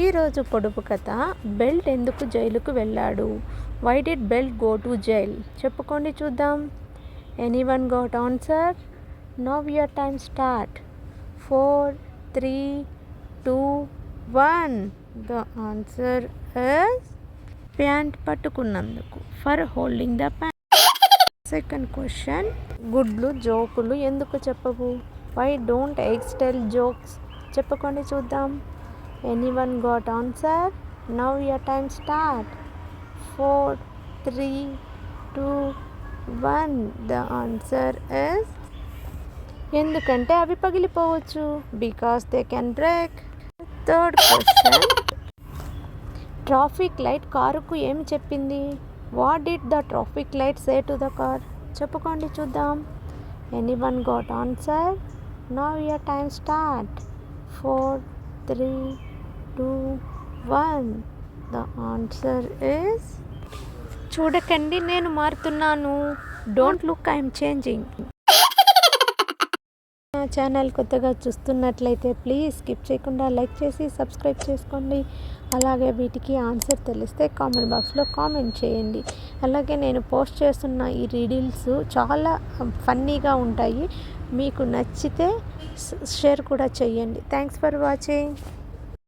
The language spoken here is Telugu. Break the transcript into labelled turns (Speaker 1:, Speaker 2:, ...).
Speaker 1: ఈరోజు పొడుపు కథ బెల్ట్ ఎందుకు జైలుకు వెళ్ళాడు? Why did belt go to jail చెప్పుకోండి చూద్దాం. Anyone got answer now your time start four three two one the answer pant పట్టుకున్నందుకు. For holding the pant second question గుడ్లు జోకులు ఎందుకు చెప్పవు? Why don't eggs tell jokes చెప్పుకోండి చూద్దాం. Anyone got answer now your time start four three two one the answer is ఎందుకంటే అవి పగిలిపోవచ్చు. Because they can break third question traffic light కారుకు ఏమి చెప్పింది? What did the traffic light say to the car చెప్పుకోండి చూద్దాం. Anyone got answer now your time start four three two one the answer is చూడకండి నేను మారుతున్నాను. డోంట్ లుక్ ఐఎమ్ చేంజింగ్ నా ఛానల్ కొత్తగా చూస్తున్నట్లయితే ప్లీజ్ స్కిప్ చేయకుండా లైక్ చేసి సబ్స్క్రైబ్ చేసుకోండి. అలాగే వీటికి ఆన్సర్ తెలిస్తే కామెంట్ బాక్స్లో కామెంట్ చేయండి. అలాగే నేను పోస్ట్ చేస్తున్న ఈ రీడిల్స్ చాలా ఫన్నీగా ఉంటాయి. మీకు నచ్చితే షేర్ కూడా చేయండి. Thanks for watching.